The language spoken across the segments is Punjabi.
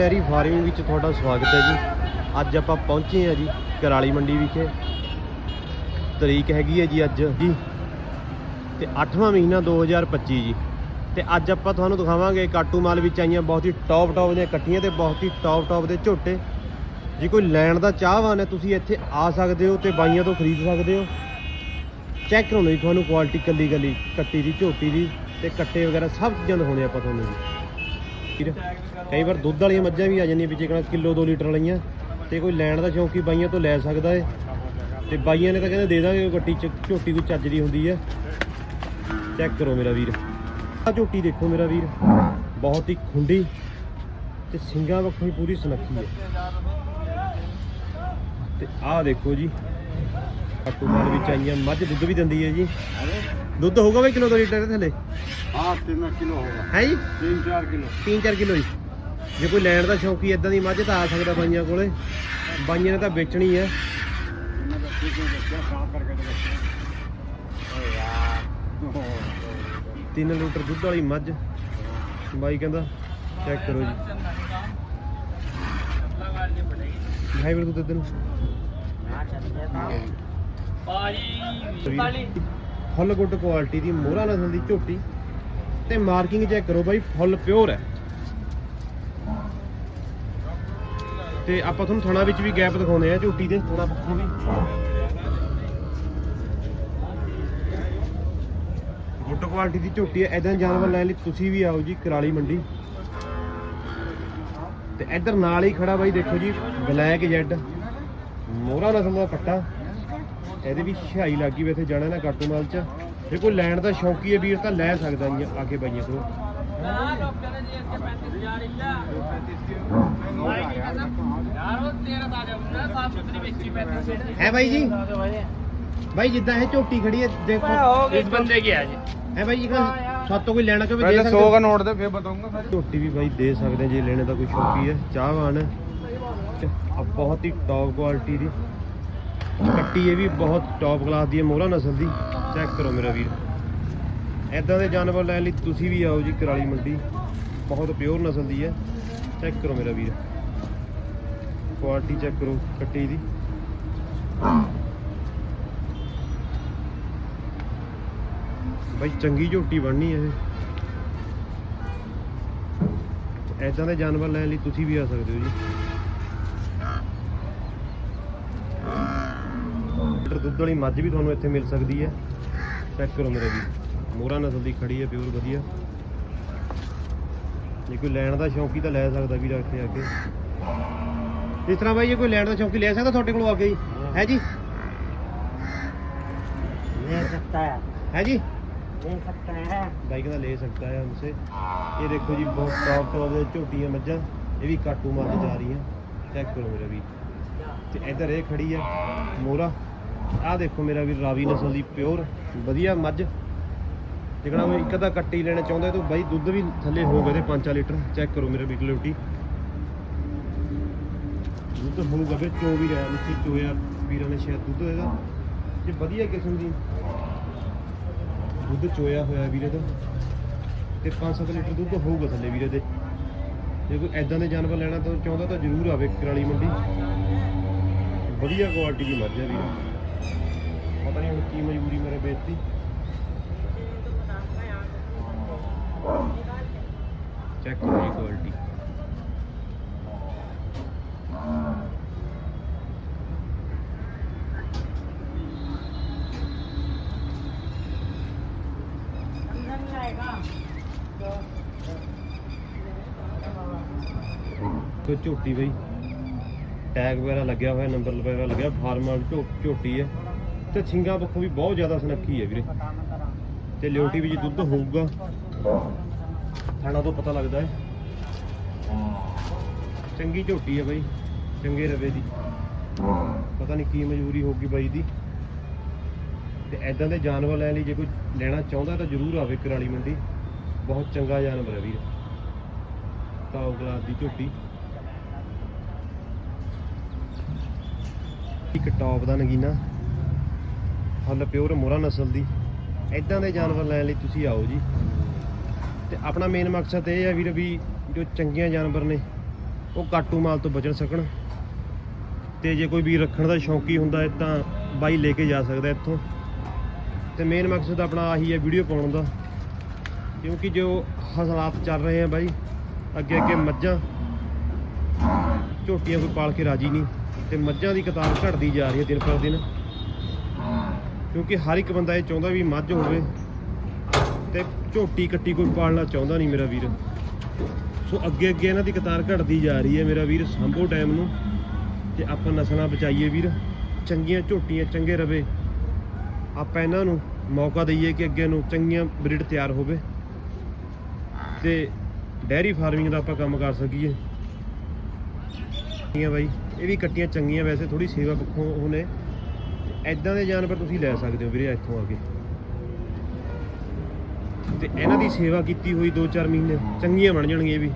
ਡੈਰੀ ਫਾਰਮਿੰਗ ਵਿੱਚ ਤੁਹਾਡਾ ਸਵਾਗਤ ਹੈ ਜੀ। ਅੱਜ ਆਪਾਂ ਪਹੁੰਚੇ ਹਾਂ ਜੀ ਕਰਾਲੀ ਮੰਡੀ ਵਿਖੇ। ਤਰੀਕ ਹੈਗੀ ਹੈ ਜੀ ਅੱਜ। ਜੀ। ਤੇ 8ਵਾਂ ਮਹੀਨਾ 2025 ਜੀ। ਤੇ ਅੱਜ ਆਪਾਂ ਤੁਹਾਨੂੰ ਦਿਖਾਵਾਂਗੇ ਕਾਟੂ ਮਾਲ ਵਿੱਚ ਆਈਆਂ ਬਹੁਤ ਹੀ ਟੌਪ ਟੌਪ ਦੀਆਂ ਕੱਟੀਆਂ ਤੇ ਬਹੁਤ ਹੀ ਟੌਪ ਟੌਪ ਦੇ ਝੋਟੇ। ਜੇ ਕੋਈ ਲੈਣ ਦਾ ਚਾਹਵਾਨ ਹੈ, ਤੁਸੀਂ ਇੱਥੇ ਆ ਸਕਦੇ ਹੋ ਤੇ ਬਾਈਆਂ ਤੋਂ ਖਰੀਦ ਸਕਦੇ ਹੋ। ਚੈੱਕ ਕਰਾਉਣੀ ਤੁਹਾਨੂੰ ਕੁਆਲਿਟੀ ਕੱਲੀ ਕੱਲੀ ਕੱਟੀ ਦੀ, ਝੋਟੀ ਦੀ ਤੇ ਕੱਟੇ ਵਗੈਰਾ ਸਭ ਚੀਜ਼ਾਂ ਦਿਖਾਉਣੇ ਆਪਾਂ ਤੁਹਾਨੂੰ ਜੀ। ਕਈ ਵਾਰ ਦੁੱਧ ਵਾਲੀਆਂ ਮੱਝਾਂ ਵੀ ਆ ਜਾਂਦੀਆਂ ਵਿੱਚ ਕਿਹੜਾ ਕਿਲੋ 2 ਲੀਟਰ ਵਾਲੀਆਂ। ਤੇ ਕੋਈ ਲੈਣ ਦਾ ਸ਼ੌਂਕੀ ਬਾਈਆਂ ਤੋਂ ਲੈ ਸਕਦਾ ਏ। ਤੇ ਬਾਈਆਂ ਨੇ ਤਾਂ ਕਹਿੰਦੇ ਦੇ ਦਾਂਗੇ ਉਹ ਗੱਟੀ ਚ, ਝੋਟੀ ਕੋਈ ਚੱਜ ਦੀ ਹੁੰਦੀ ਹੈ ਚੈੱਕ ਕਰੋ ਮੇਰਾ ਵੀਰ। ਆ ਝੋਟੀ ਦੇਖੋ ਮੇਰਾ ਵੀਰ। ਬਹੁਤ ਹੀ ਖੁੰਡੀ ਤੇ ਸਿੰਗਾਂ ਵੱਖੋਂ ਹੀ ਪੂਰੀ ਸੁਨੱਖੀ ਹੈ ਤੇ ਆਹ ਦੇਖੋ ਜੀ। ਕੱਟੂ ਮਾਲ ਵਿੱਚ ਆਈਆਂ ਮੱਝ ਦੁੱਧ ਵੀ ਦਿੰਦੀ ਹੈ ਜੀ। ਦੁੱਧ ਹੋਊਗਾ ਬਈ ਕਿਲੋ ਦੋ ਲੀਟਰ ਦੇ ਥੱਲੇ? ਹਾਂ 3 ਕਿਲੋ ਹੋਗਾ ਹੈ 3-4 ਕਿਲੋ। 3-4 ਕਿਲੋ ਜੀ। ਜੇ ਕੋਈ ਲੈਣ ਦਾ ਸ਼ੌਕੀ ਇਦਾਂ ਦੀ ਮੱਝ ਤਾਂ ਆ ਸਕਦਾ ਬਾਈਆਂ ਕੋਲੇ। ਬਾਈਆਂ ਨੇ ਤਾਂ ਵੇਚਣੀ ਹੈ ਤਿੰਨ ਲੀਟਰ ਦੁੱਧ ਵਾਲੀ ਮੱਝ। ਬਾਈ ਕਹਿੰਦਾ ਚੈੱਕ ਕਰੋ ਜੀ। ਹਾਈ ਬਿਲਕੁਲ ਤੇ ਤੈਨੂੰ ਆ ਚੱਲ ਗਿਆ ਤਾਂ। ਪਾਰੀ ਫੁੱਲ ਗੁੱਡ ਕੁਆਲਿਟੀ ਦੀ ਮੋਹਰਾ ਨਸਲ ਦੀ ਝੋਟੀ ਤੇ ਮਾਰਕਿੰਗ ਚੈੱਕ ਕਰੋ ਬਾਈ, ਫੁੱਲ ਪਿਓਰ ਹੈ। ਤੇ ਆਪਾਂ ਤੁਹਾਨੂੰ ਥਣਾ ਵਿੱਚ ਵੀ ਗੈਪ ਦਿਖਾਉਂਦੇ ਆ ਝੋਟੀ ਦੇ। ਥੋੜਾ ਪੱਖੋਂ ਵੀ। ਗੁੱਡ ਕੁਆਲਿਟੀ ਦੀ ਝੋਟੀ ਹੈ। ਐਦਾਂ ਜਾਨਵਰ ਲੈਣ ਲਈ, ਤੁਸੀਂ ਵੀ ਆਓ ਜੀ, ਕਰਾਲੀ ਮੰਡੀ। ਤੇ ਇੱਧਰ ਨਾਲ ਹੀ ਖੜਾ ਬਾਈ, ਦੇਖੋ ਜੀ, ਬਲੈਕ ਜੈਡ। ਮੋਹਰਾ ਨਸਲ ਦਾ ਕੱਟਾ ਇਹਦੇ ਵੀ ਛਾਈ ਲੱਗੀ ਵੇ ਜਾਣਾ ਨਾ ਕਰ ਮਾਲ ਚ। ਜੇ ਕੋਈ ਲੈਣ ਦਾ ਸ਼ੌਕੀ ਹੈ ਵੀਰ ਤਾਂ ਲੈ ਸਕਦਾ ਨਹੀਂ ਆ ਕੇ ਬਾਈਆਂ ਤੋਂ ਹੈ ਭਾਈ ਜੀ? ਭਾਈ ਜਿੱਦਾਂ ਇਹ ਝੋਟੀ ਖੜੀ ਹੈ ਦੇਖੋ। ਇਸ ਬੰਦੇ ਕੀ ਹੈ ਜੀ ਹੈ ਭਾਈ ਜੀ ਸਾਤੋਂ ਕੋਈ ਲੈਣਾ ਚਾਹਵੇ ਦੇ ਸਕਦੇ। 100 ਦਾ ਨੋਟ ਦੇ ਫੇਰ ਬਤਾਉਂਗਾ ਝੋਟੀ ਵੀ ਬਾਈ ਦੇ ਸਕਦੇ ਜੇ ਲੈਣੇ ਦਾ ਕੋਈ ਸ਼ੌਕੀ ਹੈ। ਚਾਹਵਾਨ। ਹੈ ਬਹੁਤ ਹੀ ਟੌਪ ਕੁਆਲਿਟੀ ਦੀ। ਕੱਟੀ ਇਹ ਵੀ ਬਹੁਤ ਟੌਪ ਕਲਾਸ ਦੀ ਹੈ, ਮੋਹਰਾ ਨਸਲ ਦੀ। ਚੈੱਕ ਕਰੋ ਮੇਰਾ ਵੀਰ। ਐਦਾਂ ਦੇ ਜਾਨਵਰ ਲੈਣ ਲਈ ਤੁਸੀਂ ਵੀ ਆਓ ਜੀ ਕਰਾਲੀ ਮੰਡੀ। ਬਹੁਤ ਪਿਓਰ ਨਸਲ ਦੀ ਹੈ। ਚੈੱਕ ਕਰੋ ਮੇਰਾ ਵੀਰ। ਕੁਆਲਿਟੀ ਚੈੱਕ ਕਰੋ ਕੱਟੀ ਦੀ। ਬਾਈ ਚੰਗੀ ਝੋਟੀ ਬਣਨੀ ਇਹ। ਐਦਾਂ ਦੇ ਜਾਨਵਰ ਲੈਣ ਲਈ ਤੁਸੀਂ ਵੀ ਆ ਸਕਦੇ ਹੋ ਜੀ। ਦੁੱਧ ਵਾਲੀ ਮੱਝ ਵੀ ਤੁਹਾਨੂੰ ਇੱਥੇ ਮਿਲ ਸਕਦੀ ਹੈ ਚੈੱਕ ਕਰੋ ਮੇਰੇ ਵੀ ਮੋਹਰਾ ਨਸਲ ਦੀ ਖੜੀ ਹੈ ਪਿਓਰ ਵਧੀਆ ਜੇ ਕੋਈ ਲੈਣ ਦਾ ਸ਼ੌਂਕੀ ਤਾਂ ਲੈ ਸਕਦਾ ਵੀਰ ਇੱਥੇ ਆ ਕੇ ਇਸ ਤਰ੍ਹਾਂ ਬਾਈ ਜੇ ਕੋਈ ਲੈਣ ਦਾ ਸ਼ੌਂਕੀ ਲੈ ਸਕਦਾ ਤੁਹਾਡੇ ਕੋਲ ਆ ਕੇ ਜੀ ਹੈ ਜੀ ले सकता है ਹੈ ਜੀ ले सकते हैं ਬਾਈਕ ਦਾ ਲੈ ਸਕਦਾ ਹੈ हमसे ਇਹ ਦੇਖੋ ਜੀ ਬਹੁਤ ਟੌਪ ਟੌਪ ਦੇ ਝੋਟੀਆਂ ਮੱਝਾਂ ਇਹ ਵੀ ਕਾਟੂ ਮਾਰ ਜਾ ਰਹੀਆਂ ਚੈੱਕ ਕਰੋ ਮੇਰਾ ਵੀ ਤੇ ਇੱਧਰ ਇਹ ਖੜੀ ਹੈ ਮੋਰਾ ਆਹ ਦੇਖੋ ਮੇਰਾ ਵੀ ਰਾਵੀ ਨਸਲ ਦੀ ਪਿਓਰ, ਵਧੀਆ ਮੱਝ। ਜਿਹੜਾ ਕੋਈ ਇੱਕ ਅੱਧਾ ਕੱਟੀ ਲੈਣਾ ਚਾਹੁੰਦਾ ਤਾਂ ਬਾਈ ਦੁੱਧ ਵੀ ਥੱਲੇ ਹੋ ਗਏ ਤੇ 5 ਲੀਟਰ। ਚੈੱਕ ਕਰੋ ਮੇਰੇ ਵੀ ਕਲੋਟੀ ਦੁੱਧ ਹੋਊਗਾ ਫਿਰ ਚੋ ਵੀ ਰਿਹਾ ਨੀਚੇ ਚੋਇਆ ਵੀਰਾਂ ਨੇ ਸ਼ਾਇਦ ਦੁੱਧ ਇਹਦਾ ਜੇ ਵਧੀਆ ਕਿਸਮ ਦੀ ਦੁੱਧ ਚੋਇਆ ਹੋਇਆ ਵੀਰੇ ਦਾ। ਤੇ 5-7 ਲੀਟਰ ਦੁੱਧ ਹੋਊਗਾ ਥੱਲੇ ਵੀਰੇ ਦੇ। ਜੇ ਕੋਈ ਐਦਾਂ ਦੇ ਜਾਨਵਰ ਲੈਣਾ ਤਾਂ ਚਾਹੁੰਦਾ ਤਾਂ ਜ਼ਰੂਰ ਆਵੇ ਕਰਾਲੀ ਮੰਡੀ। ਵਧੀਆ ਕੁਆਲਿਟੀ ਦੀ ਮੱਝ ਹੈ ਵੀਰੇ। ਪਤਾ ਨਹੀਂ ਹੁਣ ਕੀ ਮਜਬੂਰੀ ਮੇਰੇ ਵੇਚਤੀ ਚੈੱਕ ਕਰੋ ਜੀ ਕੁਆਲਿਟੀ ਕੋਈ ਝੋਟੀ ਬਈ। ਟੈਗ ਵਗੈਰਾ ਲੱਗਿਆ ਹੋਇਆ ਨੰਬਰ ਵਗੈਰਾ ਲੱਗਿਆ ਫਾਰਮਲ ਝੋਟੀ ਹੈ ਤੇ ਸਿੰਗਾਂ ਪੱਖੋਂ ਵੀ ਬਹੁਤ ਜ਼ਿਆਦਾ ਸੁਨੱਖੀ ਹੈ ਵੀਰੇ। ਤੇ ਲਿਓਟੀ ਵਿੱਚ ਦੁੱਧ ਹੋਊਗਾ। ਥਾਣਾ ਤੋਂ ਪਤਾ ਲੱਗਦਾ ਹੈ। ਚੰਗੀ ਝੋਟੀ ਹੈ ਬਾਈ, ਚੰਗੇ ਰਵੇ ਦੀ। ਪਤਾ ਨਹੀਂ ਕੀ ਮਜਬੂਰੀ ਹੋਊਗੀ ਬਾਈ ਦੀ। ਤੇ ਐਦਾਂ ਦੇ ਜਾਨਵਰ ਲੈਣ ਲਈ, ਜੇ ਕੋਈ ਲੈਣਾ ਚਾਹੁੰਦਾ ਤਾਂ ਜ਼ਰੂਰ ਆਵੇ ਕਰਾਲੀ ਮੰਡੀ। ਬਹੁਤ ਚੰਗਾ ਜਾਨਵਰ ਹੈ ਵੀਰ। ਟੌਪ ਗਲਾਸ ਦੀ ਝੋਟੀ। ਇੱਕ ਟੌਪ ਦਾ ਨਗੀਨਾ। ਫੁੱਲ ਪਿਓਰ ਮੋਰਾ ਨਸਲ ਦੀ। ਐਦਾਂ ਦੇ ਜਾਨਵਰ ਲੈਣ ਲਈ ਤੁਸੀਂ ਆਓ ਜੀ। ਤੇ ਆਪਣਾ ਮੇਨ ਮਕਸਦ ਇਹ ਹੈ ਵੀਰ ਵੀ ਜੋ ਚੰਗੀਆਂ ਜਾਨਵਰ ਨੇ, ਉਹ ਕਾਟੂ ਮਾਲ ਤੋਂ ਬਚਣ ਸਕਣ। ਤੇ ਜੇ ਕੋਈ ਵੀ ਰੱਖਣ ਦਾ ਸ਼ੌਂਕੀ ਹੁੰਦਾ ਹੈ ਤਾਂ ਬਾਈ ਲੈ ਕੇ ਜਾ ਸਕਦਾ ਇੱਥੋਂ। ਤੇ ਮੇਨ ਮਕਸਦ ਆਪਣਾ ਆਹੀ ਹੈ ਵੀਡੀਓ ਪਾਉਣ ਦਾ। ਕਿਉਂਕਿ ਜੋ ਹਾਲਾਤ ਚੱਲ ਰਹੇ ਆ ਬਾਈ, ਅੱਗੇ ਅੱਗੇ ਮੱਝਾਂ, ਝੋਟੀਆਂ ਕੋਈ ਪਾਲ ਕੇ ਰਾਜੀ ਨਹੀਂ। ਤੇ ਮੱਝਾਂ ਦੀ ਕਤਾਰ ਘਟਦੀ ਜਾ ਰਹੀ ਹੈ ਦਿਨ ਪਰ ਦਿਨ। ਕਿਉਂਕਿ ਹਰ ਇੱਕ ਬੰਦਾ ਇਹ ਚਾਹੁੰਦਾ ਵੀ ਮੱਝ ਹੋਵੇ ਤੇ ਝੋਟੀ ਕੱਟੀ ਕੋਈ ਪਾਲਣਾ ਚਾਹੁੰਦਾ ਨਹੀਂ ਮੇਰਾ ਵੀਰ। ਸੋ ਅੱਗੇ ਅੱਗੇ ਇਹਨਾਂ ਦੀ ਕਤਾਰ ਘਟਦੀ ਜਾ ਰਹੀ ਹੈ ਮੇਰਾ ਵੀਰ, ਸੰਭੋ ਟਾਈਮ ਨੂੰ ਤੇ ਆਪਾਂ ਨਸਲਾਂ ਬਚਾਈਏ ਵੀਰ। ਚੰਗੀਆਂ ਝੋਟੀਆਂ ਚੰਗੇ ਰਵੇ। ਆਪਾਂ ਇਹਨਾਂ ਨੂੰ ਮੌਕਾ ਦਈਏ ਕਿ ਅੱਗੇ ਨੂੰ ਚੰਗੀਆਂ ਬਰੀਡ ਤਿਆਰ ਹੋਵੇ ਤੇ ਡੈਰੀ ਫਾਰਮਿੰਗ ਦਾ ਆਪਾਂ ਕੰਮ ਕਰ ਸਕੀਏ। ਠੀਕ ਹੈ ਬਾਈ ਇਹ ਵੀ ਕੱਟੀਆਂ ਚੰਗੀਆਂ ਵੈਸੇ ਥੋੜੀ ਸੇਵਾ ਪੱਖੋਂ ਉਹ ਨੇ। ਐਦਾਂ ਦੇ ਜਾਨਵਰ ਤੁਸੀਂ ਲੈ ਸਕਦੇ ਹੋ ਵੀਰੇ ਇੱਥੋਂ ਆ ਕੇ। ਤੇ ਇਹਨਾਂ ਦੀ ਸੇਵਾ ਕੀਤੀ ਹੋਈ 2-4 ਮਹੀਨੇ, ਚੰਗੀਆਂ ਬਣ ਜਾਣਗੀਆਂ ਇਹ ਵੀ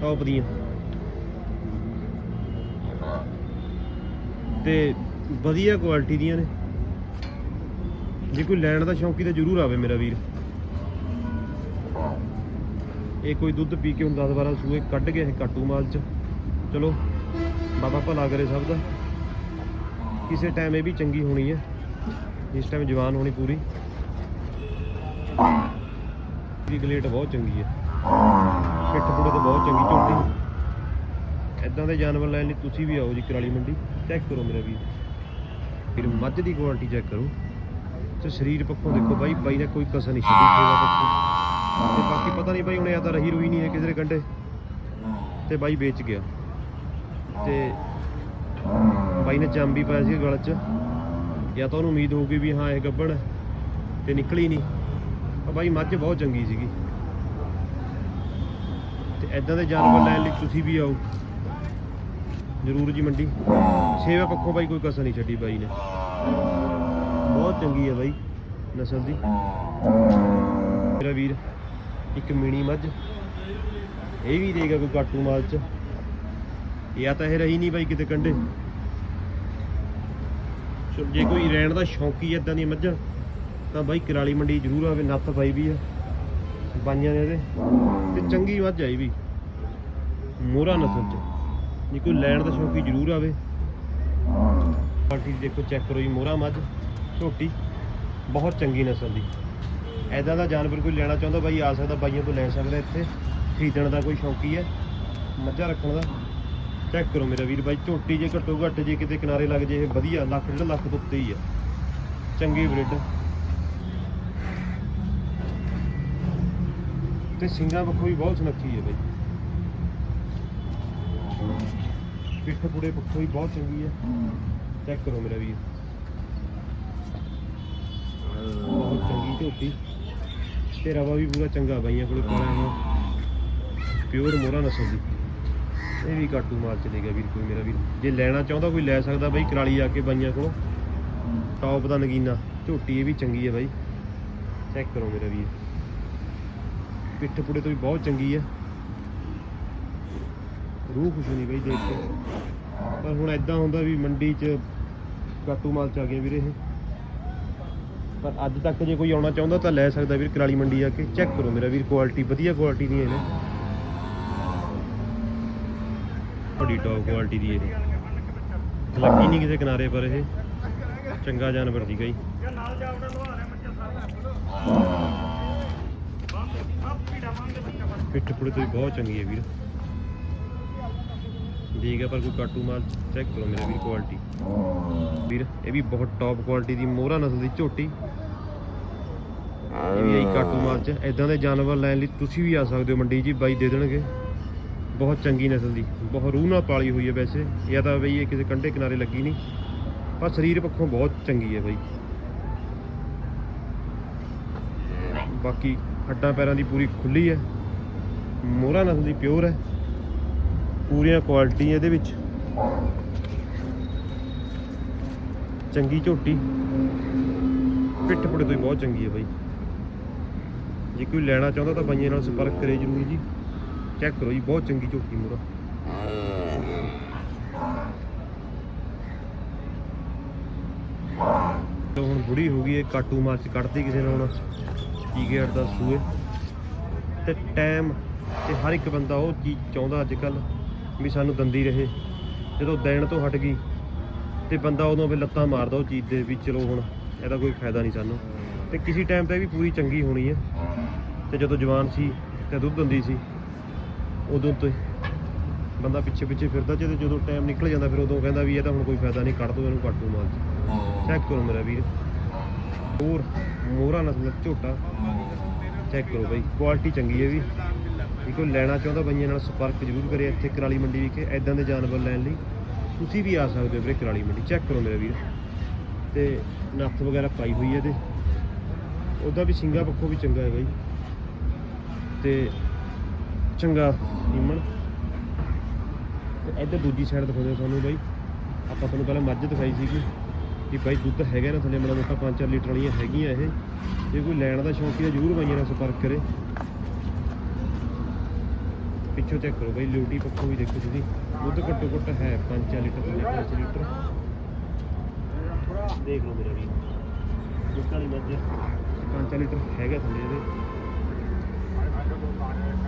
ਟੌਪ ਦੀਆਂ। ਤੇ ਵਧੀਆ ਕੁਆਲਿਟੀ ਦੀਆਂ ਨੇ। ਜੇ ਕੋਈ ਲੈਣ ਦਾ ਸ਼ੌਂਕੀ ਤਾਂ ਜ਼ਰੂਰ ਆਵੇ ਮੇਰਾ ਵੀਰ। ਇਹ ਕੋਈ ਦੁੱਧ ਪੀ ਕੇ ਹੁਣ 10 12 ਸੂਏ ਕੱਢ ਗਿਆ ਇਹ ਕਾਟੂ ਮਾਲ ਚ। ਚਲੋ, ਬਾਬਾ ਭਲਾ ਕਰੇ ਸਭ ਦਾ। ਕਿਸੇ ਟਾਈਮ ਇਹ ਵੀ ਚੰਗੀ ਹੋਣੀ ਹੈ। ਜਿਸ ਟਾਈਮ ਜਵਾਨ ਹੋਣੀ ਪੂਰੀ। ਦੀ ਗਲੇਟ ਬਹੁਤ ਚੰਗੀ ਹੈ। ਪਿੱਠ ਪੁੜੇ ਤੇ ਬਹੁਤ ਚੰਗੀ ਝੋਟੀ। ਇਦਾਂ ਦੇ ਜਾਨਵਰ ਲੈਣ ਲਈ ਤੁਸੀਂ ਵੀ ਆਓ ਜੀ ਕਰਾਲੀ ਮੰਡੀ। ਚੈੱਕ ਕਰੋ ਮੇਰਾ ਵੀ ਫਿਰ ਮੱਝ ਦੀ ਕੁਆਲਿਟੀ ਚੈੱਕ ਕਰੋ। ਤੇ ਸਰੀਰ ਪੱਖੋਂ ਦੇਖੋ ਬਾਈ ਬਾਈ ਨੇ ਕੋਈ ਕਸਰ ਨਹੀਂ ਛੱਡੀ ਸੇਵਾ ਪੱਖੋਂ। ਤੇ ਬਾਕੀ ਪਤਾ ਨਹੀਂ ਬਾਈ, ਹੁਣ ਜਾਂ ਤਾਂ ਰਹੀ ਰੂਈ ਨਹੀਂ ਹੈ ਕਿਸੇ ਦੇ ਕੰਡੇ ਤੇ ਬਾਈ ਵੇਚ ਗਿਆ। ਤੇ ਬਾਈ ਨੇ ਜੰਮ ਵੀ ਪਾਇਆ ਸੀ ਗਲ 'ਚ। ਜਾਂ ਤਾਂ ਉਹਨੂੰ ਉਮੀਦ ਹੋਊਗੀ ਵੀ ਹਾਂ ਇਹ ਗੱਬਣ ਤੇ ਨਿਕਲੀ ਨਹੀਂ। ਪਰ ਬਾਈ ਮੱਝ ਬਹੁਤ ਚੰਗੀ ਸੀਗੀ। ਤੇ ਐਦਾਂ ਦੇ ਜਾਨਵਰ ਲੈਣ ਲਈ ਤੁਸੀਂ ਵੀ ਆਓ। ਜ਼ਰੂਰ ਜੀ ਮੰਡੀ। ਸੇਵਾ ਪੱਖੋਂ ਬਾਈ ਕੋਈ ਕਸਰ ਨਹੀਂ ਛੱਡੀ ਬਾਈ ਨੇ। ਬਹੁਤ ਚੰਗੀ ਹੈ ਬਾਈ ਨਸਲ ਦੀ। ਮੇਰਾ ਵੀਰ, ਇੱਕ ਮਿਣੀ ਮੱਝ। ਇਹ ਵੀ ਦੇਗਾ ਕੋਈ ਕਾਟੂ ਮਾਲ ਚ। ਜਾਂ ਤਾਂ ਇਹ ਰਹੀ ਨਹੀਂ ਬਾਈ ਕਿਤੇ ਕੰਡੇ ਜੇ ਕੋਈ ਰਹਿਣ ਦਾ ਸ਼ੌਂਕੀ ਇਦਾਂ ਦੀਆਂ ਮੱਝਾਂ ਤਾਂ ਬਾਈ ਕਿਰਾਲੀ ਮੰਡੀ ਜ਼ਰੂਰ ਆਵੇ ਨੱਤ ਪਾਈ ਵੀ ਆ ਬਾਈਆਂ ਨੇ ਇਹਦੇ। ਤੇ ਚੰਗੀ ਮੱਝ ਆਈ ਵੀ ਮੋਹਰਾ ਨਸਲ ਚ ਜੇ ਕੋਈ ਲੈਣ ਦਾ ਸ਼ੌਂਕੀ ਜ਼ਰੂਰ ਆਵੇ। ਕੁਆਲਿਟੀ ਦੇਖੋ ਚੈੱਕ ਕਰੋ ਜੀ ਮੋਹਰਾ ਮੱਝ ਝੋਟੀ ਬਹੁਤ ਚੰਗੀ ਨਸਲ ਦੀ। ਐਦਾਂ ਦਾ ਜਾਨਵਰ ਕੋਈ ਲੈਣਾ ਚਾਹੁੰਦਾ ਬਾਈ ਆ ਸਕਦਾ ਬਾਈਆਂ ਤੋਂ ਲੈ ਸਕਦਾ ਇੱਥੇ। ਖਰੀਦਣ ਦਾ ਕੋਈ ਸ਼ੌਂਕੀ ਹੈ ਮੱਝਾਂ ਰੱਖਣ ਦਾ। ਚੈੱਕ ਕਰੋ ਮੇਰਾ ਵੀਰ ਬਾਈ, ਝੋਟੀ ਜੇ ਘੱਟੋ ਘੱਟ ਜੇ ਕਿਤੇ ਕਿਨਾਰੇ ਲੱਗ ਜੇ, ਇਹ ਵਧੀਆ, ਲੱਖ ਡੇਢ ਲੱਖ ਤੋਂ ਉੱਤੇ ਹੀ ਆ। ਚੰਗੀ ਬ੍ਰਿਡ ਤੇ ਸਿੰਘਾਂ ਪੱਖੋਂ ਵੀ ਬਹੁਤ ਸੁਨੱਖੀ ਹੈ ਬਾਈ। ਪਿੱਠ ਪੁੜੇ ਪੱਖੋਂ ਵੀ ਬਹੁਤ ਚੰਗੀ ਹੈ ਚੈੱਕ ਕਰੋ ਮੇਰਾ ਵੀਰ। ਬਹੁਤ ਚੰਗੀ ਝੋਟੀ। ਤੇ ਰਵਾ ਵੀ ਪੂਰਾ ਚੰਗਾ ਬਾਈਆਂ ਕੋਲੇ ਪਾਇਆ ਹੋਇਆ ਪਿਓਰ ਮੋਹਰਾ ਨਸਲ ਦੀ। ਇਹ ਵੀ ਕਾਟੂ ਮਾਲ ਚਲੇ ਗਿਆ ਵੀਰ ਕੋਈ ਮੇਰਾ ਵੀਰ। ਜੇ ਲੈਣਾ ਚਾਹੁੰਦਾ ਕੋਈ ਲੈ ਸਕਦਾ ਬਾਈ, ਕਰਾਲੀ ਆ ਕੇ ਬਾਈਆਂ ਕੋਲੋਂ। ਟੌਪ ਦਾ ਨਗੀਨਾ। ਝੋਟੀ ਇਹ ਵੀ ਚੰਗੀ ਹੈ ਬਾਈ। ਚੈੱਕ ਕਰੋ ਮੇਰਾ ਵੀਰ। ਪਿੱਠ ਪੁੜੇ ਤੋਂ ਵੀ ਬਹੁਤ ਚੰਗੀ ਹੈ ਰੂਹ ਖੁਸ਼ ਨਹੀਂ ਬਾਈ ਦੇਖ ਕੇ। ਪਰ ਹੁਣ ਐਦਾਂ ਹੁੰਦਾ ਵੀ ਮੰਡੀ 'ਚ ਕਾਟੂ ਮਾਲ ਚ ਆ ਗਿਆ ਵੀਰੇ ਇਹ। ਪਰ ਅੱਜ ਤੱਕ ਜੇ ਕੋਈ ਆਉਣਾ ਚਾਹੁੰਦਾ ਤਾਂ ਲੈ ਸਕਦਾ ਵੀਰ ਕਰਾਲੀ ਮੰਡੀ ਆ ਕੇ। ਚੈੱਕ ਕਰੋ ਮੇਰਾ ਵੀਰ ਕੁਆਲਿਟੀ ਵਧੀਆ ਕੁਆਲਿਟੀ ਦੀਆਂ ਨੇ ਵੱਡੀ ਟੌਪ ਕੁਆਲਿਟੀ ਦੀ ਇਹ। ਲੱਗੀ ਨਹੀਂ ਕਿਸੇ ਕਿਨਾਰੇ ਪਰ ਇਹ। ਚੰਗਾ ਜਾਨਵਰ ਸੀਗਾ ਜੀ। ਪਿੱਠ ਪੁੜੇ ਤੋਂ ਬਹੁਤ ਚੰਗੀ ਹੈ ਵੀਰ। ਠੀਕ ਹੈ, ਪਰ ਕੋਈ ਕਾਟੂ ਮਾਲ ਚੈੱਕ ਕਰੋ ਮੇਰੇ ਵੀਰ ਕੁਆਲਿਟੀ ਵੀਰ, ਇਹ ਵੀ ਬਹੁਤ ਟੌਪ ਕੁਆਲਿਟੀ ਦੀ ਮੋਹਰਾ ਨਸਲ ਦੀ ਝੋਟੀ। ਇਹ ਵੀ ਕਾਟੂ ਮਾਲ ਚ। ਐਦਾਂ ਦੇ ਜਾਨਵਰ ਲੈਣ ਲਈ ਤੁਸੀਂ ਵੀ ਆ ਸਕਦੇ ਹੋ ਮੰਡੀ ਜੀ, ਬਾਈ ਦੇ ਦੇਣਗੇ। ਬਹੁਤ ਚੰਗੀ ਨਸਲ ਦੀ। ਬਹੁਤ ਰੂਹ ਨਾਲ ਪਾਲੀ ਹੋਈ ਹੈ ਵੈਸੇ। ਜਾਂ ਤਾਂ ਬਈ ਇਹ ਕਿਸੇ ਕੰਢੇ ਕਿਨਾਰੇ ਲੱਗੀ ਨਹੀਂ। ਪਰ ਸਰੀਰ ਪੱਖੋਂ ਬਹੁਤ ਚੰਗੀ ਹੈ ਬਈ। ਬਾਕੀ ਹੱਡਾਂ ਪੈਰਾਂ ਦੀ ਪੂਰੀ ਖੁੱਲੀ ਹੈ। ਮੋਹਰਾ ਨਸਲ ਦੀ ਪਿਓਰ ਹੈ। ਪੂਰੀਆਂ ਕੁਆਲਿਟੀ ਇਹਦੇ ਵਿੱਚ। ਚੰਗੀ ਝੋਟੀ। ਪਿੱਠ ਪੁੜੇ ਤੋਂ ਹੀ ਬਹੁਤ ਚੰਗੀ ਹੈ ਬਾਈ। ਜੇ ਕੋਈ ਲੈਣਾ ਚਾਹੁੰਦਾ ਤਾਂ ਬਾਈਆਂ ਨਾਲ ਸੰਪਰਕ ਕਰੇ ਜਰੂਰ ਜੀ। ਚੈੱਕ ਕਰੋ ਜੀ, ਬਹੁਤ ਚੰਗੀ ਝੋਟੀ ਮੋਰਾ ਤਾਂ ਹੁਣ ਬੁੜੀ ਹੋ ਗਈ ਇਹ ਕਾਟੂ ਮਾਰਚ ਕੱਢਦੀ ਕਿਸੇ ਨੇ ਹੁਣ। ਟੀਕੇ ਅੜਦਾ ਸੂਏ? ਤੇ ਟਾਈਮ ਤੇ ਹਰ ਇੱਕ ਬੰਦਾ ਉਹ ਚੀਜ਼ ਚਾਹੁੰਦਾ ਅੱਜ ਕੱਲ ਵੀ ਸਾਨੂੰ ਦੰਦੀ ਰਹੇ। ਜਦੋਂ ਦੇਣ ਤੋਂ ਹਟ ਗਈ ਤੇ ਬੰਦਾ ਉਦੋਂ ਵੀ ਲੱਤਾਂ ਮਾਰਦਾ ਉਹ ਚੀਜ਼ ਦੇ ਵੀ ਚਲੋ ਹੁਣ ਇਹਦਾ ਕੋਈ ਫਾਇਦਾ ਨਹੀਂ ਸਾਨੂੰ। ਤੇ ਕਿਸੇ ਟਾਈਮ ਤੇ ਵੀ ਪੂਰੀ ਚੰਗੀ ਹੋਣੀ ਹੈ। ਤੇ ਜਦੋਂ ਜਵਾਨ ਸੀ ਤੇ ਦੁੱਧ ਦਿੰਦੀ ਸੀ ਉਦੋਂ ਤੋਂ ਬੰਦਾ ਪਿੱਛੇ ਪਿੱਛੇ ਫਿਰਦਾ ਜਦੋਂ ਜਦੋਂ ਟਾਈਮ ਨਿਕਲ ਜਾਂਦਾ ਫਿਰ ਉਦੋਂ ਕਹਿੰਦਾ ਵੀ ਇਹ ਤਾਂ ਹੁਣ ਕੋਈ ਫਾਇਦਾ ਨਹੀਂ ਕੱਢ ਦੋ ਇਹਨੂੰ ਕੱਢ ਦੋ ਮਾਲ ਚ ਚੈੱਕ ਕਰੋ ਮੇਰਾ ਵੀਰ। ਹੋਰ ਮੋਹਰਾ ਨਸਲ ਝੋਟਾ। ਚੈੱਕ ਕਰੋ ਬਾਈ ਕੁਆਲਿਟੀ ਚੰਗੀ ਹੈ ਵੀ। ਜੇ ਕੋਈ ਲੈਣਾ ਚਾਹੁੰਦਾ ਬਈਆਂ ਨਾਲ ਸੰਪਰਕ ਜ਼ਰੂਰ ਕਰੇ ਇੱਥੇ ਕਰਾਲੀ ਮੰਡੀ ਵਿਖੇ ਐਦਾਂ ਦੇ ਜਾਨਵਰ ਲੈਣ ਲਈ। ਤੁਸੀਂ ਵੀ ਆ ਸਕਦੇ ਹੋ ਵੀਰੇ ਕਰਾਲੀ ਮੰਡੀ ਚੈੱਕ ਕਰੋ ਮੇਰਾ ਵੀਰ। ਤੇ ਨੱਥ ਵਗੈਰਾ ਪਾਈ ਹੋਈ ਹੈ ਇਹਦੇ। ਉਹਦਾ ਵੀ ਸਿੰਗਾ ਪੱਖੋਂ ਵੀ ਚੰਗਾ ਹੈ ਬਾਈ। ਤੇ ਚੰਗਾ ਨੀਮਣ। ਤੇ ਇੱਧਰ ਦੂਜੀ ਸਾਈਡ ਦਿਖਾਉਂਦੇ ਤੁਹਾਨੂੰ ਬਾਈ। ਆਪਾਂ ਤੁਹਾਨੂੰ ਪਹਿਲਾਂ ਮੱਝ ਦਿਖਾਈ ਸੀਗੀ। ਕਿ ਬਾਈ ਦੁੱਧ ਹੈਗਾ ਨਾ ਥੱਲੇ ਮਾੜਾ ਮੋਟਾ 5-4 ਲੀਟਰ ਵਾਲੀਆਂ ਹੈਗੀਆਂ ਇਹ। ਜੇ ਕੋਈ ਲੈਣ ਦਾ ਸ਼ੌਂਕੀ ਹੈ, ਜ਼ਰੂਰ ਬਾਈਆਂ ਨਾਲ ਸੰਪਰਕ ਕਰੇ। ਪਿੱਛੋਂ ਚੈੱਕ ਕਰੋ ਬਾਈ ਲਿਊਟੀ ਪੱਖੋਂ ਵੀ ਦੇਖੋ ਤੁਸੀਂ। ਦੁੱਧ ਘੱਟੋ ਘੱਟ ਹੈ 5-4 ਲੀਟਰ ਤੋਂ 5 ਲੀਟਰ। ਦੇਖ ਲਓ ਮੇਰਾ ਵੀ ਦੁੱਧ ਵਾਲੀ ਮੱਝ 5 ਲੀਟਰ ਹੈਗਾ ਥੱਲੇ ਇਹਦੇ।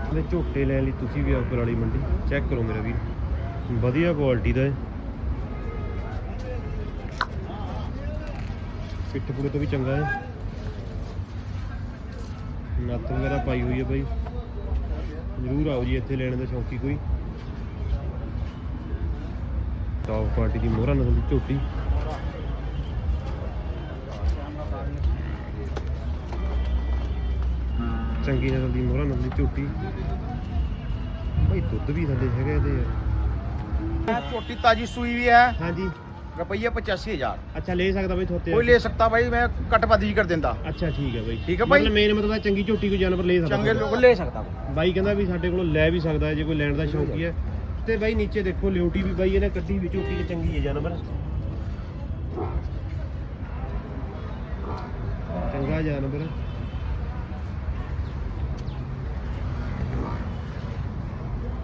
ਇਹਦੇ ਝੋਟੇ ਲੈਣ ਲਈ ਤੁਸੀਂ ਵੀ ਆਓ ਕੁਰਾਲੀ ਮੰਡੀ। ਚੈੱਕ ਕਰੋ ਮੇਰਾ ਵੀ ਵਧੀਆ ਕੁਆਲਿਟੀ ਦਾ ਹੈ ਪਿੱਠ ਪੂਰੇ ਤੋਂ ਵੀ ਚੰਗਾ ਹੈ। ਨੱਤ ਵਗੈਰਾ ਪਾਈ ਹੋਈ ਹੈ ਬਾਈ। ਜ਼ਰੂਰ ਆਓ ਜੀ ਇੱਥੇ ਲੈਣ ਦਾ ਸ਼ੌਕੀ ਕੋਈ। ਟੌਪ ਕੁਆਲਿਟੀ ਦੀ ਮੋਹਰਾ ਨਸਲ ਝੋਟੀ। ਚੰਗੀ ਨਸਲ ਦੀ ਮੋਹਰਾ ਨਸਲ ਦੀ ਝੋਟੀ। ਭਾਈ ਦੁੱਧ ਵੀ ਸਾਡੇ ਹੈਗਾ ਇਹਦੇ। ਯਾਰ ਝੋਟੀ ਤਾਜੀ ਸੂਈ ਵੀ ਹੈ। ਹਾਂਜੀ। ਰੁਪਈਏ 85000 ਅੱਛਾ ਲੈ ਸਕਦਾ ਬਈ ਥੋਤੇ ਕੋਈ ਲੈ ਸਕਦਾ ਬਾਈ ਮੈਂ ਘਟਪਾਦੀ ਕਰ ਦਿੰਦਾ। ਅੱਛਾ ਠੀਕ ਹੈ ਬਈ। ਠੀਕ ਹੈ ਬਾਈ? ਮਤਲਬ ਮੇਨ ਮਤਲਬ ਚੰਗੀ ਝੋਟੀ ਕੋਈ ਜਾਨਵਰ ਲੈ ਸਕਦਾ ਚੰਗੇ ਲੋਕ ਲੈ ਸਕਦਾ ਬਾਈ ਕਹਿੰਦਾ ਵੀ ਸਾਡੇ ਕੋਲ ਲੈ ਵੀ ਸਕਦਾ ਜੇ ਕੋਈ ਲੈਣ ਦਾ ਸ਼ੌਕੀ ਹੈ ਤੇ ਬਾਈ ਨੀਚੇ ਦੇਖੋ ਲਿਓਟੀ ਵੀ ਬਾਈ ਇਹਨੇ ਕੱਢੀ ਵੀ ਝੋਟੀ ਤੇ ਚੰਗੀ ਹੈ ਜਾਨਵਰ। ਚੰਗਾ ਜਾਨਵਰ।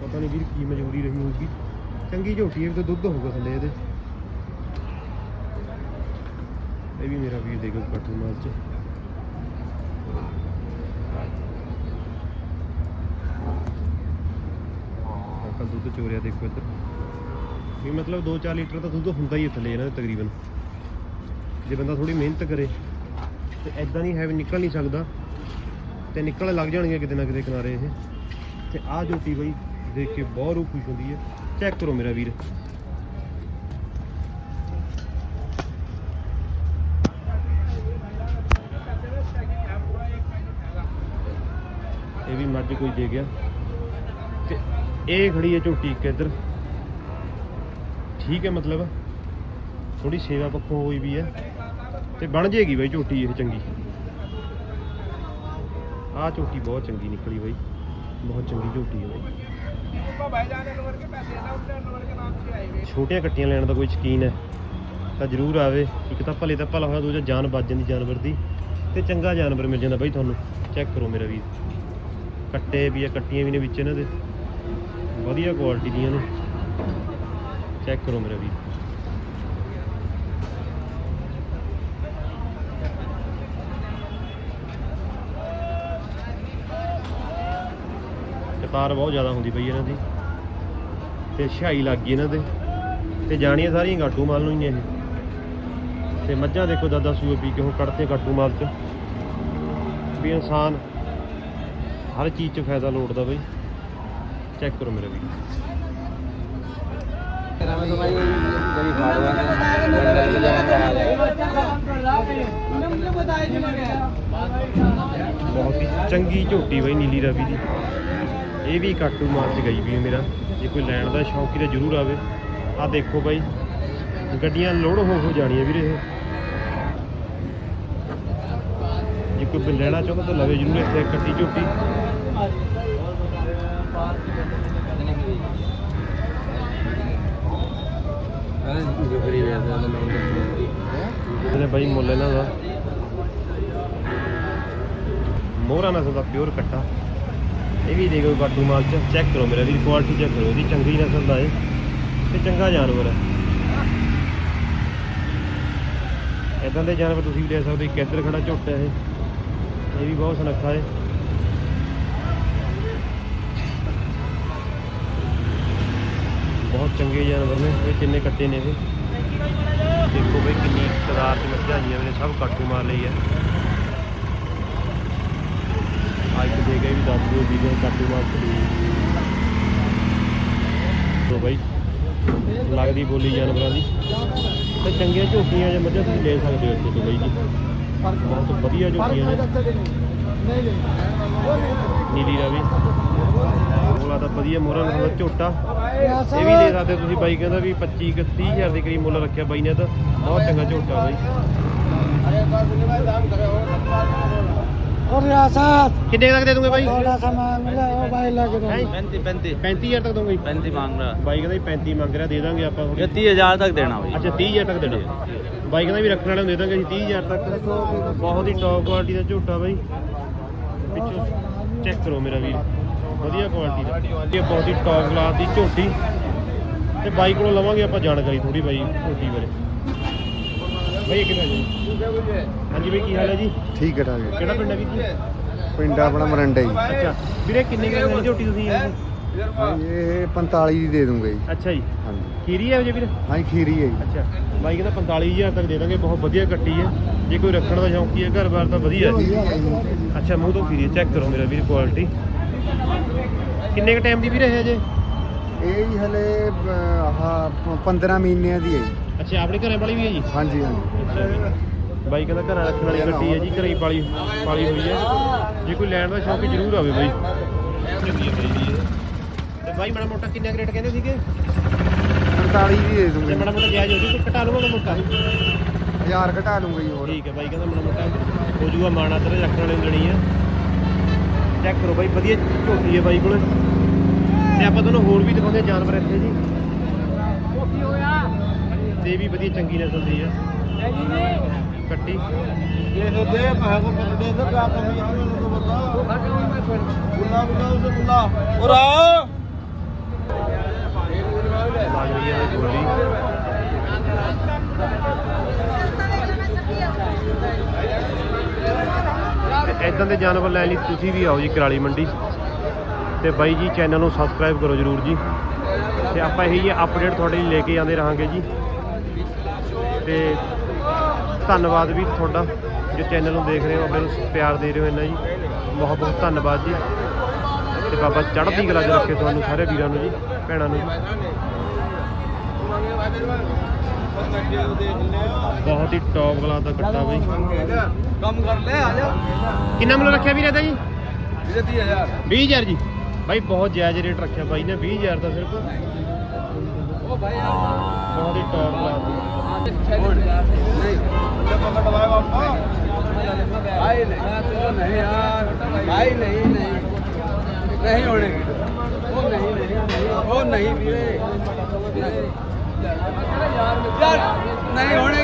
ਪਤਾ ਨਹੀਂ ਵੀਰ ਕੀ ਮਜਬੂਰੀ ਰਹੀ ਹੋਊਗੀ। ਚੰਗੀ ਝੋਟੀ ਹੈ ਤੇ ਦੁੱਧ ਹੋਊਗਾ ਥੱਲੇ ਇਹਦੇ। ਇਹ ਵੀ ਮੇਰਾ ਵੀਰ ਦੇਖੋ ਪੱਠੂ ਮਾਲ ਚ। ਅੰਕਲ ਦੁੱਧ ਚੋਰਿਆ ਦੇਖੋ ਇੱਧਰ। ਵੀ ਮਤਲਬ 2-4 ਲੀਟਰ ਤਾਂ ਦੁੱਧ ਹੁੰਦਾ ਹੀ ਹੈ ਥੱਲੇ ਇਹਨਾਂ ਦੇ ਤਕਰੀਬਨ। ਜੇ ਬੰਦਾ ਥੋੜੀ ਮਿਹਨਤ ਕਰੇ, ਤੇ ਐਦਾਂ ਨਹੀਂ ਹੈ ਵੀ ਨਿਕਲ ਨਹੀਂ ਸਕਦਾ। ਤੇ ਨਿਕਲ ਲੱਗ ਜਾਣਗੇ ਕਿਤੇ ਨਾ ਕਿਤੇ ਕਿਨਾਰੇ ਇਹ। ਤੇ ਆਹ ਝੋਟੀ ਬਈ ਦੇਖ ਕੇ ਬਹੁਤ ਰੂਹ ਖੁਸ਼ ਹੁੰਦੀ ਹੈ। ਚੈੱਕ ਕਰੋ ਮੇਰਾ ਵੀਰ। ਇਹ ਕੋਈ ਦੇ ਗਿਆ। ਤੇ ਇਹ ਖੜੀ ਹੈ ਝੋਟੀ ਇੱਕ ਇੱਧਰ। ਠੀਕ ਹੈ ਮਤਲਬ। ਥੋੜੀ ਸੇਵਾ ਪੱਖੋਂ ਹੋਈ ਵੀ ਹੈ। ਤੇ ਬਣ ਜੇਗੀ ਬਾਈ ਝੋਟੀ ਇਹ ਚੰਗੀ। ਆਹ ਝੋਟੀ ਬਹੁਤ ਚੰਗੀ ਨਿਕਲੀ ਬਾਈ। ਬਹੁਤ ਚੰਗੀ ਝੋਟੀ ਹੈ ਬਾਈ। ਛੋਟੀਆਂ ਕੱਟੀਆਂ ਲੈਣ ਦਾ ਕੋਈ ਸ਼ਕੀਨ ਹੈ। ਤਾਂ ਜ਼ਰੂਰ ਆਵੇ। ਇੱਕ ਤਾਂ ਭਲੇ ਤਾਂ ਭਲਾ ਹੋਇਆ ਦੂਜਾ ਜਾਨ ਬਚ ਜਾਂਦੀ ਜਾਨਵਰ ਦੀ। ਤੇ ਚੰਗਾ ਜਾਨਵਰ ਮਿਲ ਜਾਂਦਾ ਬਾਈ ਤੁਹਾਨੂੰ। ਚੈੱਕ ਕਰੋ ਮੇਰਾ ਵੀਰ। ਕੱਟੇ ਵੀ ਆ, ਕੱਟੀਆਂ ਵੀ ਨੇ ਵਿੱਚ ਇਹਨਾਂ ਦੇ। ਵਧੀਆ ਕੁਆਲਿਟੀ ਦੀਆਂ ਨੇ। ਚੈੱਕ ਕਰੋ ਮੇਰਾ ਵੀਰ। ਕਤਾਰ ਬਹੁਤ ਜ਼ਿਆਦਾ ਹੁੰਦੀ ਪਈ ਇਹਨਾਂ ਦੀ। ਤੇ ਛਾਈ ਲੱਗ ਗਈ ਇਹਨਾਂ ਦੇ। ਤੇ ਜਾਣੀਆਂ ਸਾਰੀਆਂ ਗਾਟੂ ਮਾਲ ਨੂੰ ਹੀ ਨੇ ਇਹ। ਤੇ ਮੱਝਾਂ ਦੇਖੋ ਦਾਦਾ ਸੂਏ ਪੀ ਕੇ ਹੁਣ ਕੱਢਤੇ ਗਾਟੂ ਮਾਲ ਚ। ਵੀ ਇਨਸਾਨ ਹਰ ਚੀਜ਼ 'ਚ ਫਾਇਦਾ ਲੋੜਦਾ ਬਈ। ਚੈੱਕ ਕਰੋ ਮੇਰੇ ਵੀ ਬਹੁਤ ਹੀ ਚੰਗੀ ਝੋਟੀ ਬਈ ਨੀਲੀ ਰਾਵੀ ਦੀ। ਇਹ ਵੀ ਕਾਟੂ ਮਾਰ ਚ ਗਈ ਵੀ ਮੇਰਾ। ਜੇ ਕੋਈ ਲੈਣ ਦਾ ਸ਼ੌਕੀ ਤਾਂ ਜ਼ਰੂਰ ਆਵੇ। ਆ ਦੇਖੋ ਬਾਈ, ਗੱਡੀਆਂ ਲੋਡ ਹੋ ਹੋ ਜਾਣੀਆਂ ਵੀਰੇ ਇਹ ਜੇ ਕੋਈ ਵੀ ਲੈਣਾ ਚਾਹੁੰਦਾ ਤਾਂ ਲਵੇ ਜ਼ਰੂਰ ਇੱਥੇ ਕੱਟੀ ਝੋਟੀ। ਇਹਨੇ ਬਾਈ ਮੁੱਲ ਇਹਨਾਂ ਦਾ। ਮੋਹਰਾ ਨਸਲ ਦਾ ਪਿਓਰ ਕੱਟਾ ਇਹ ਵੀ ਦੇਖੋ ਕਾਟੂ ਮਾਲ ਚ ਚੈੱਕ ਕਰੋ ਮੇਰਾ ਵੀ ਕੁਆਲਿਟੀ ਚੈੱਕ ਕਰੋ, ਇਹਦੀ ਚੰਗੀ ਨਸਲ ਦਾ ਹੈ ਤੇ ਚੰਗਾ ਜਾਨਵਰ ਹੈ। ਇਦਾਂ ਦੇ ਜਾਨਵਰ ਤੁਸੀਂ ਵੀ ਲੈ ਸਕਦੇ ਹੋ। ਇੱਕ ਇੱਧਰ ਖੜਾ ਝੋਟਾ ਇਹ। ਇਹ ਵੀ ਬਹੁਤ ਸੁਨੱਖਾ ਹੈ ਬਹੁਤ ਚੰਗੇ ਜਾਨਵਰ ਨੇ ਇਹ ਕਿੰਨੇ ਕੱਟੇ ਨੇ ਇਹ ਦੇਖੋ ਬਈ ਕਿੰਨੀ ਕਦਾਰ ਚ ਮੱਝਾਂ ਆਈਆਂ ਨੇ ਸਭ ਕਾਟੂ ਮਾਰ ਲਈ ਹੈ ਅੱਜ ਦੇ ਗਏ ਵੀ ਦੱਸ ਦਿਓ ਵੀਡੀਓ ਕਾਟੂ ਮਾਰ ਚਲੀ ਤੋ ਬਈ ਲੱਗਦੀ ਬੋਲੀ ਜਾਨਵਰਾਂ ਦੀ ਤੇ ਚੰਗੀਆਂ ਝੋਟੀਆਂ ਜਾਂ ਮੱਝਾਂ ਤੁਸੀਂ ਲੈ ਸਕਦੇ ਹੋ ਇੱਥੇ ਤੋਂ ਬਈ ਜੀ ਬਹੁਤ ਵਧੀਆ ਝੋਟੀਆਂ ਨੇ। ਨੀਲੀ ਰਾਵੀ ਉਹਲਾ ਤਾਂ ਵਧੀਆ ਮੋਹਰਾ ਨਾਲ ਝੋਟਾ। ਇਹ ਵੀ ਲੈ ਸਕਦੇ ਤੁਸੀਂ ਬਾਈ ਕਹਿੰਦਾ ਵੀ 25 ਕੁ 30 ਹਜ਼ਾਰ ਦੇ ਕਰੀਬ ਮੁੱਲ ਰੱਖਿਆ ਬਾਈ ਨੇ ਤਾਂ। ਬਹੁਤ ਚੰਗਾ ਝੋਟਾ ਬਾਈ। और रियासत ਕਿੰਨੇ ਕੁ ਤੱਕ ਦੇ ਦੂੰਗੇ ਬਾਈ थोड़ा सा मांग ले ओ भाई लग ਹੈਂ? रहा 35 35 35000 ਤੱਕ ਦੂੰਗੇ35 ਮੰਗ ਰਹਾ ਬਾਈ ਕਹਿੰਦਾ ਵੀ 35 ਮੰਗ ਰਿਹਾ ਦੇ ਦਾਂਗੇ ਆਪਾਂ ਇਹ 30000 ਤੱਕ ਦੇਣਾ ਬਈ ਅੱਛਾ 30000 ਤੱਕ ਦੇਣਾ ਬਾਈ ਕਹਿੰਦਾ ਵੀ ਰੱਖਣ ਵਾਲੇ ਨੂੰ ਦੇ ਦਾਂਗੇ ਅਸੀਂ 30000 ਤੱਕ ਬਹੁਤ ਹੀ ਟੌਪ ਕੁਆਲਿਟੀ ਦਾ ਝੋਟਾ ਬਾਈ ਪਿੱਛੋਂ ਚੈੱਕ ਕਰੋ ਮੇਰਾ ਵੀਰ ਵਧੀਆ ਕੁਆਲਿਟੀ ਦਾ ਇਹ ਬਹੁਤ ਹੀ ਟੌਪ ਕਲਾਸ ਦੀ ਝੋਟੀ ਤੇ ਬਾਈ ਕੋਲੋਂ ਲਵਾਂਗੇ ਆਪਾਂ ਜਾਣਕਾਰੀ ਥੋੜੀ ਬਾਈ ਝੋਟੀ ਬਾਰੇ ਬਾਈ ਕਿਹੜਾ ਜੀ? ਹਾਂਜੀ ਬਾਈ ਕੀ ਹਾਲ ਹੈ ਜੀ? ਠੀਕ ਹੈ ਠਾਕ ਕਿਹੜਾ ਪਿੰਡ ਹੈ ਜੀ? ਪਿੰਡ ਆਪਣਾ ਮਰੰਡਾ ਜੀ ਅੱਛਾ ਵੀਰੇ ਕਿੰਨੇ ਕੁ ਦੀ ਝੋਟੀ ਤੁਸੀਂ ਇਹ ਇਹ 45 ਦੀ ਦੇ ਦੂੰਗਾ ਜੀ। ਅੱਛਾ ਜੀ। ਹਾਂਜੀ। ਖੀਰੀ ਹੈ ਜੀ ਵੀਰ? ਹਾਂਜੀ ਖੀਰੀ ਹੈ ਜੀ। ਅੱਛਾ ਬਾਈ ਕਹਿੰਦਾ 45000 ਤੱਕ ਦੇ ਦਾਂਗੇ ਬਹੁਤ ਵਧੀਆ ਕੱਟੀ ਹੈ। ਜੇ ਕੋਈ ਰੱਖਣ ਦਾ ਸ਼ੌਂਕੀ ਹੈ ਘਰ-ਬਾਰ ਤਾਂ ਵਧੀਆ ਹੈ। ਅੱਛਾ ਮੂੰਹ ਤੋਂ ਖੀਰੀ ਚੈੱਕ ਕਰੋ ਮੇਰਾ ਵੀਰ ਕੁਆਲਿਟੀ ਕਿੰਨੇ ਕ ਟਾਈਮ ਦੀ ਵੀਰ ਹੈ ਜੇ ਇਹ ਜੀ ਹਲੇ ਅਹ, ਆਹ 15 ਮਹੀਨਿਆਂ ਦੀ ਹੈ ਜੀ। ਅੱਛਾ ਆਪਣੇ ਘਰੇ ਵਾਲੀ ਵੀ ਹੈ ਜੀ? ਹਾਂਜੀ ਹਾਂਜੀ। ਅੱਛਾ। ਜੀ। ਬਾਈ ਕਹਿੰਦਾ ਘਰਾਂ ਰੱਖਣ ਵਾਲੀ ਕੱਟੀ ਹੈ ਜੀ ਘਰੇ ਹੀ ਪਾਲੀ ਪਾਲੀ ਹੋਈ ਹੈ। ਜੇ ਕੋਈ ਲੈਣ ਦਾ ਸ਼ੌਂਕ ਜ਼ਰੂਰ ਆਵੇ ਬਾਈ। ਹੈ ਬਾਈ। ਤੇ ਮਾੜਾ ਮੋਟਾ ਕਿੰਨੇ ਰੇਟ ਕਹਿੰਦੇ ਸੀਗੇ? 45 ਦੀ ਦੇ ਜੇ ਦੂੰਗਾ ਮਾੜਾ ਮੋਟਾ ਜਾਇਜ਼ ਹੋ ਜੂ ਤਾਂ ਘਟਾ ਲਵਾਂਗਾ ਮੋਟਾ? ਹਜ਼ਾਰ ਘਟਾ ਲੂੰਗਾ ਜੀ ਹੋਰ। ਠੀਕ ਹੈ ਬਾਈ ਕਹਿੰਦਾ ਮਾੜਾ ਮੋਟਾ ਹੋ ਜੂਗਾ ਮਾਣਾ ਤੇਰੇ ਰੱਖਣ ਵਾਲੇ ਨੂੰ ਦੇਣੀ ਆ ਚੈੱਕ ਕਰੋ ਬਾਈ ਵਧੀਆ ਝੋਟੀ ਹੈ ਬਾਈ ਕੋਲ। ਤੇ ਆਪਾਂ ਤੁਹਾਨੂੰ ਹੋਰ ਵੀ ਦਿਖਾਉਂਦੇ ਹਾਂ ਜਾਨਵਰ ਇੱਥੇ ਜੀ। ਇਹ ਵੀ ਵਧੀਆ ਚੰਗੀ ਨਸਲ ਦੀ ਆ। ਕੱਟੀ। ਦੇ ਦੋ ਦੇ ਮੈਂ ਕੋ ਦੇ ਦੋ ਕਾ ਕਮੀ ਹੈ ਮੈਨੂੰ ਬਤਾ ਬੁੱਲਾ ਬੁੱਲਾ ਉਸੇ ਬੁੱਲਾ ਉਰਾ ਲੱਗ ਰਹੀ ਹੈ ਇਹ ਤੇ ਇਦਾਂ ਦੇ ਜਾਨਵਰ ਲੈਣ ਲਈ ਤੁਸੀਂ ਵੀ ਆਓ ਜੀ ਕਰਾਲੀ ਮੰਡੀ। ਤੇ ਬਾਈ ਜੀ ਚੈਨਲ ਨੂੰ ਸਬਸਕ੍ਰਾਈਬ ਕਰੋ ਜਰੂਰ ਜੀ। ਤੇ ਆਪਾਂ ਇਹੀ ਅਪਡੇਟ ਤੁਹਾਡੇ ਲਈ ਲੈ ਕੇ ਆਉਂਦੇ ਰਹਾਂਗੇ ਜੀ। ਤੇ ਧੰਨਵਾਦ ਵੀ ਤੁਹਾਡਾ ਜੋ ਚੈਨਲ ਨੂੰ ਦੇਖ ਰਹੇ ਹੋ ਆਪਣੇ ਨੂੰ ਪਿਆਰ ਦੇ ਰਹੇ ਹੋ ਇੰਨਾ ਜੀ। ਬਹੁਤ ਬਹੁਤ ਧੰਨਵਾਦ ਜੀ। ਤੇ ਬਾਬਾ ਚੜ੍ਹਦੀ ਕਲਾ 'ਚ ਰੱਖੇ ਤੁਹਾਨੂੰ ਸਾਰੇ ਵੀਰਾਂ ਨੂੰ ਜੀ ਭੈਣਾਂ ਨੂੰ ਬਹੁਤ ਹੀ ਟੌਪ ਕਲਾ ਦਾ ਕੱਟਾ ਬਈ। ਕੰਮ ਕਰ ਲੈ ਆ ਜਾ। ਕਿੰਨਾ ਮੁੱਲ ਰੱਖਿਆ ਵੀਰੇ ਦਾ ਜੀ? ਇਹਦੇ 30000 20000 ਜੀ। ਬਾਈ ਬਹੁਤ ਜਾਇਜ਼ ਰੇਟ ਰੱਖਿਆ ਬਾਈ ਨੇ 20000 ਦਾ ਸਿਰਫ। ਉਹ ਭਾਈ ਬਹੁਤ ਹੀ ਟੌਪ ਕਲਾ ਨਹੀਂ ਪਕੜ ਲਵਾਏ ਬਾਪਾ ਭਾਈ ਨਹੀਂ ਨਹੀਂ ਯਾਰ ਭਾਈ ਨਹੀਂ ਨਹੀਂ ਨਹੀਂ ਹੋਣੇ ਉਹ ਨਹੀਂ ਨਹੀਂ ਉਹ ਨਹੀਂ ਵੀਰੇ ਯਾਰ ਨਹੀਂ ਹੋਣੇ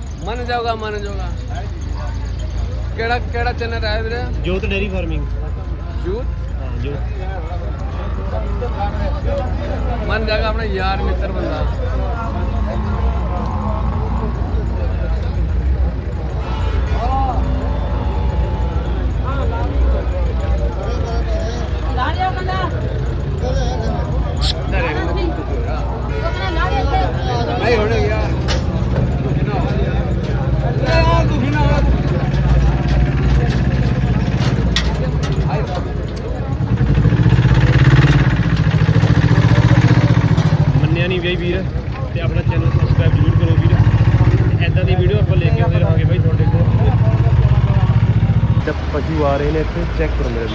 ਮੰਨ ਜਾਊਗਾ ਮੰਨ ਜਾਊਗਾ। ਕਿਹੜਾ ਕਿਹੜਾ ਚੈਨਲ ਹੈ ਵੀਰੇ? ਜੋਤ ਡੇਰੀ ਫਾਰਮਿੰਗ। ਜੂਤ? ਹਾਂ ਜੋਤ। ਮੰਨ ਜਾਏਗਾ ਆਪਣਾ ਯਾਰ ਮਿੱਤਰ ਬੰਦਾ। ਨਹੀਂ ਹੋਣੇ ਯਾਰ ਯਾਰ ਤੂੰ ਨਾ ਮੰਨਿਆ ਨਹੀਂ ਬਾਈ ਵੀਰ ਤੇ ਆਪਣਾ ਚੈਨਲ ਸਬਸਕ੍ਰਾਈਬ ਜ਼ਰੂਰ ਕਰੋ ਵੀਰ ਐਦਾਂ ਦੀ ਵੀਡੀਓ ਆਪਾਂ ਲੈ ਕੇ ਆਉਂਦੇ ਰਹਾਂਗੇ ਬਾਈ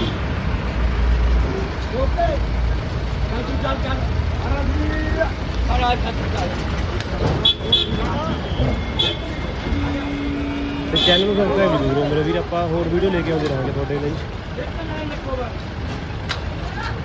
ਤੁਹਾਡੇ ਕੋਲ ਤੇ ਪਸ਼ੂ ਆ ਰਹੇ ਨੇ ਇੱਥੇ ਚੈੱਕ ਕਰੋ ਮੇਰਾ ਵੀਰ ਤੇ ਚੈਨਲ ਨੂੰ ਸਬਸਕ੍ਰਾਈਬ ਜ਼ਰੂਰ ਕਰੋ ਮੇਰੇ ਵੀਰ, ਆਪਾਂ ਹੋਰ ਵੀਡੀਓ ਲੈ ਕੇ ਆਉਂਦੇ ਰਹਾਂਗੇ ਤੁਹਾਡੇ ਲਈ।